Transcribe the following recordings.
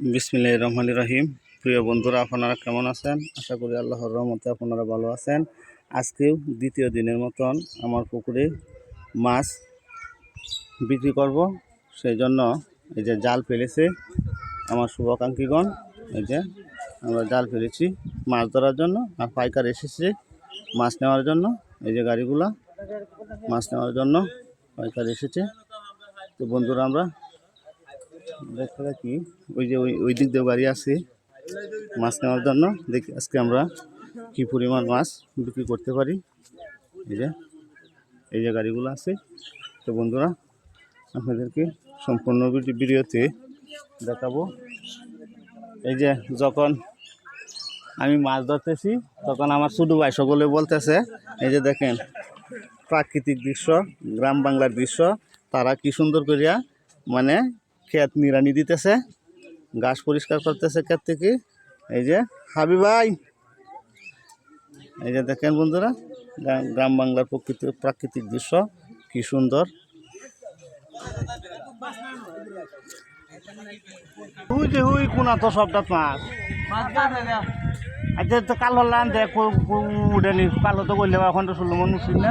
বিসমিল্লাহ রহমান রহিম। প্রিয় বন্ধুরা, আপনারা কেমন আছেন? আশা করি আল্লাহর রহমতে আপনারা ভালো আছেন। আজকেও দ্বিতীয় দিনের মতন আমার পুকুরে মাছ বিক্রি করব। সেই জন্য এই যে জাল ফেলেছে আমার শুভাকাঙ্ক্ষীগণ, এই যে আমরা জাল ফেলেছি মাছ ধরার জন্য আর পাইকার এসেছে মাছ নেওয়ার জন্য। এই যে গাড়িগুলা মাছ নেওয়ার জন্য পাইকার এসেছে। তো বন্ধুরা, আমরা দেখতে থাকি ওই যে ওই ওই দিক দিয়ে গাড়ি আছে মাছ নেওয়ার জন্য। দেখি আজকে আমরা কি পরিমাণ মাছ বিক্রি করতে পারি। এই যে এই যে গাড়িগুলো আছে। তো বন্ধুরা, আপনাদেরকে সম্পূর্ণ ভিডি- ভিডিওতে দেখাবো। এই যে যখন আমি মাছ ধরতেছি, তখন আমার ছোটো ভাই সকলে বলতেছে, এই যে দেখেন প্রাকৃতিক দৃশ্য, গ্রাম বাংলার দৃশ্য, তারা কি সুন্দর করিয়া মানে ক্ষেত নিড়ানি দিতেছে, ঘাস পরিষ্কার করতেছে ক্ষেত থেকে। এই যে হাবি ভাই, এই যে দেখেন বন্ধুরা, গ্রা- গ্রাম বাংলার প্রকৃতি, প্রাকৃতিক দৃশ্য, কি সুন্দর। হুই তো সবটা আচ্ছা তো কালো উঠেনি কালো তো করলে এখন তো শুনলো মনে উচিত না।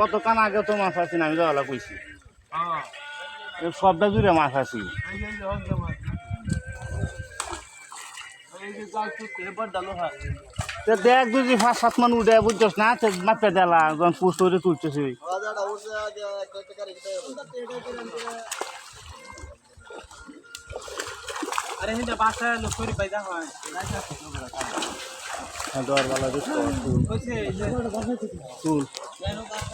কতক্ষণ আগে তো মাছ আছি না আমি যাওয়ালা কইছি। সবটা জুড়ে মাছ আছি তে দেখ যদি পাঁচ সাত মান উঠে বুঝছস না? তে মাপে দেলা যখন পুষ্ট করে তুলতেছি। আরে হিন্দা বাসা লোক করি পাইদা হয়। দর বালা দিস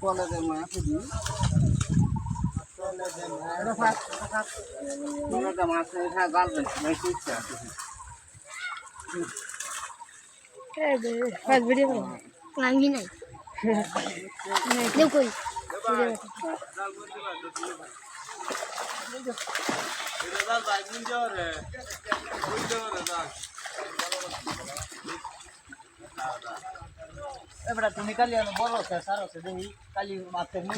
কলে দে মা আপনি এটা ফাস ফাস কলে দে মা সে খা গাল দে নাই শিখছে ফার্স্ট ভিডিও মাঙ্গি নাই দেও কই এ বেটা তুমি কালি আনো বড় আছে সার আছে দেখি কালি মাছের মুই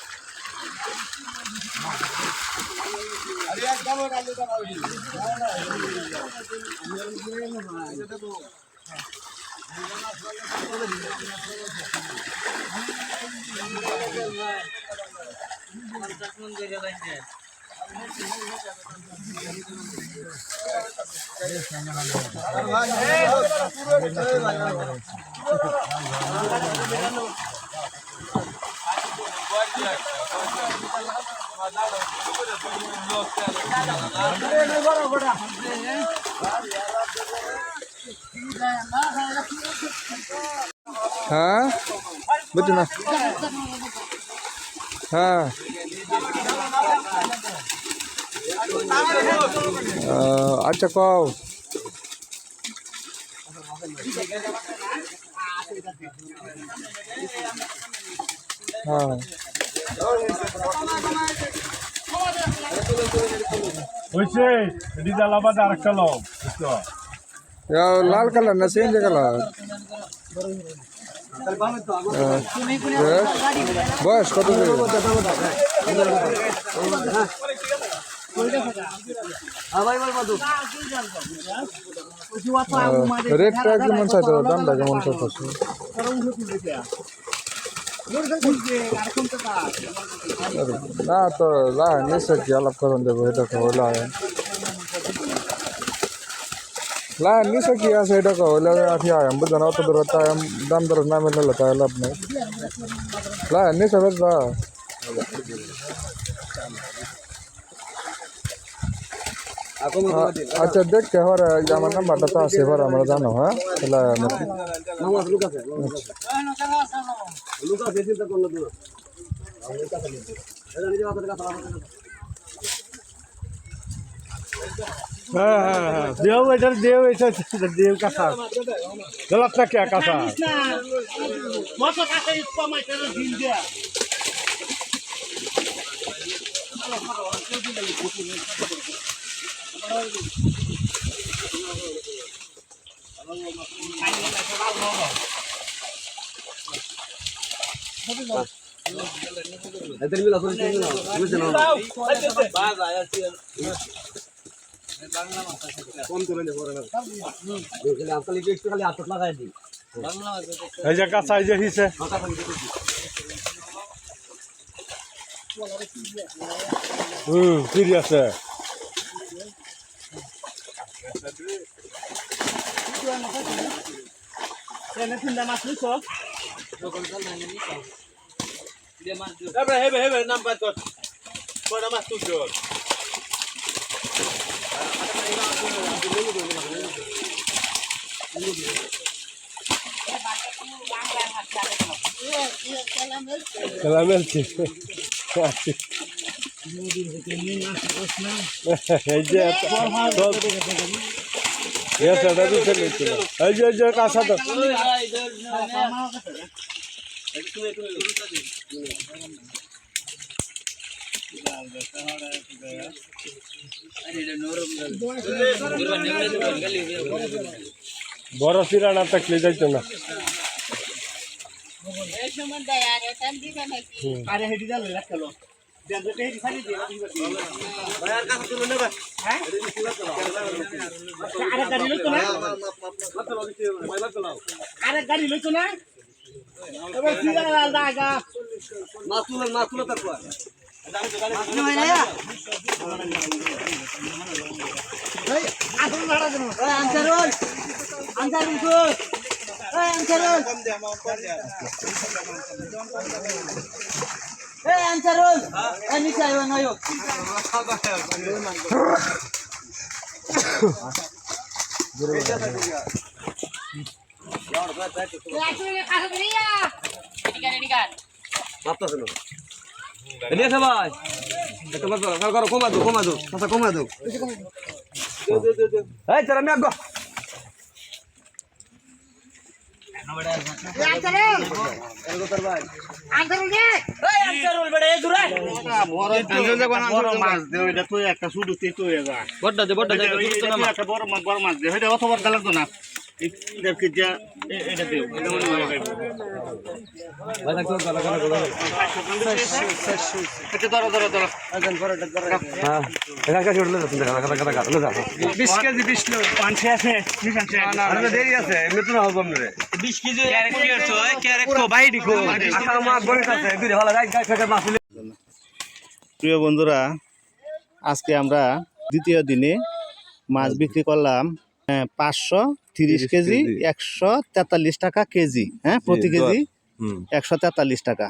জাল বল হ্যাঁ বুঝছ না হ্যাঁ আহ, আচ্ছা কও হ্যাঁ লাল কালার না চেঞ্জ কালার? বয়স কত রেটটা কেমন চাইতো দামটা কেমন চাইতেছে না তো যা নিশ্চয় কি আলাপ করুন দেবো এটা তো হইলে লা নিশ্চয় কি আছে এটা কো হইলে আঠি আয়াম বুঝছেন অত দূর তাই দাম দর না মিললে তাই লাভ নেই লা নিশ্চয় বেচবা আচ্ছা দেখতে হরে আমার নাম্বারটা তো আছে এবার আমরা জানো হ্যাঁ তাহলে হ্যাঁ হ্যাঁ হ্যাঁ। দেও এটা দেও এটা দেও কাঁচা গলাপটা কে কাঁচা মতো কাছে কমাইতে দিন দিয়া এই যে কাঁচা এই যে হিসে হুম ঠিক আছে নিছো হেবে হেবে নাম্বার কত কয়টা মাছ তুলছো খেলা মেলছি এই যে কাঁচা বড় সিরা না থাকলে যাইতো না আরে হেডি দাল রাখল আরে গাড়ি লইতো না? আরে গাড়ি লইতো না? আনসারুল। নিচে নয়ো এদিকে ভাই একটু বড় মাছ দে, ওইটা তুই একটা শুধুতে তুই যা বড়টা দে বড়টা দে একটা বড় মাছ বড় মাছ দে, ওইটা অত বড় লাগতো না। এটা কি যা এ- এটা দেও। এটা খাইবো। এটা ধরো ধরো ধরো। এখান কাছে উঠলে যাচ্ছে দেখা দেখা দেখা দেখা দেখা। বিশ কেজি বিশ কিলো পাঁচশো আছে নিশানশো আরে দেরি আছে এমনি তো না হবে আমরে 20 কেজি ক্যারেট ক্লিয়ার তো ক্যারেট কো বাইডি কো আটা মাছ বড় আছে দুই ভালো গাই গাই খাকে মাছ প্রিয় বন্ধুরা আজকে আমরা দ্বিতীয় দিনে মাছ বিক্রি করলাম হ্যাঁ, পাঁচশো তিরিশ কেজি একশো তেতাল্লিশ টাকা কেজি হ্যাঁ প্রতি কেজি একশো তেতাল্লিশ টাকা।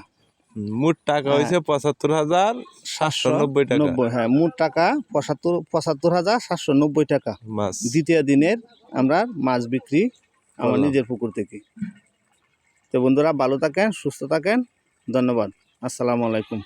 মোট টাকা হয়েছে পঁচাত্তর হাজার সাতশো নব্বই টাকা। নব্বই হ্যাঁ মোট টাকা পঁচাত্তর পঁচাত্তর হাজার সাতশো নব্বই টাকা। মাছ। দ্বিতীয় দিনের আমরা মাছ বিক্রি আমার নিজের পুকুর থেকে। তো বন্ধুরা ভালো থাকেন সুস্থ থাকেন। ধন্যবাদ। আসসালামু আলাইকুম।